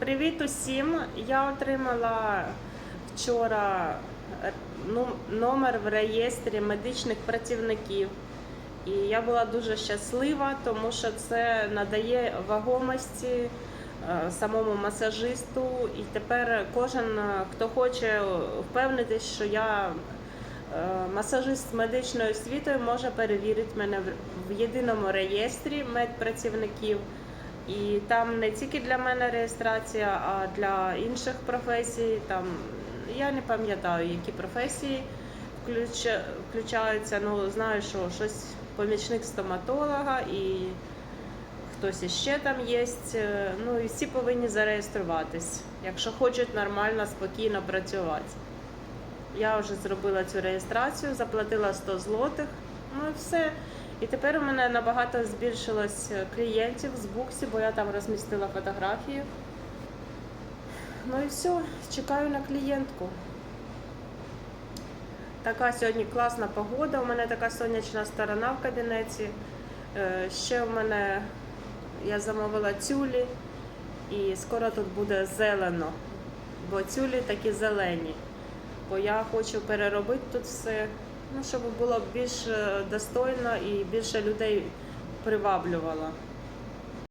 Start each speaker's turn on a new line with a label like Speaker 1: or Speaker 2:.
Speaker 1: Привіт усім! Я отримала вчора е, ну, номер в реєстрі медичних працівників. І я була дуже щаслива, тому що це надає вагомості е, самому масажисту. І тепер кожен, е, хто хоче впевнитись, що я масажист з медичною освітою, може перевірити мене в єдиному реєстрі медпрацівників. І там не тільки для мене реєстрація, а для інших професій. Там я не пам'ятаю, які професії включ- включаються. Ну знаю, що щось помічник стоматолога і хтось іще там є. Ну і всі повинні зареєструватись, якщо хочуть нормально, спокійно працювати. Я вже зробила цю реєстрацію, заплатила 100 злотих. Ну і все. І тепер у мене набагато збільшилось клієнтів з буксі, бо я там розмістила фотографію. Ну і все, чекаю на клієнтку. Така сьогодні класна погода. У мене така сонячна сторона в кабінеті. Е, Ще в мене я замовила тюлі, і скоро тут буде зелено, бо тюлі такі зелені. Бо я хочу переробити тут все, ну, щоб було більш е, достойно і більше людей приваблювало.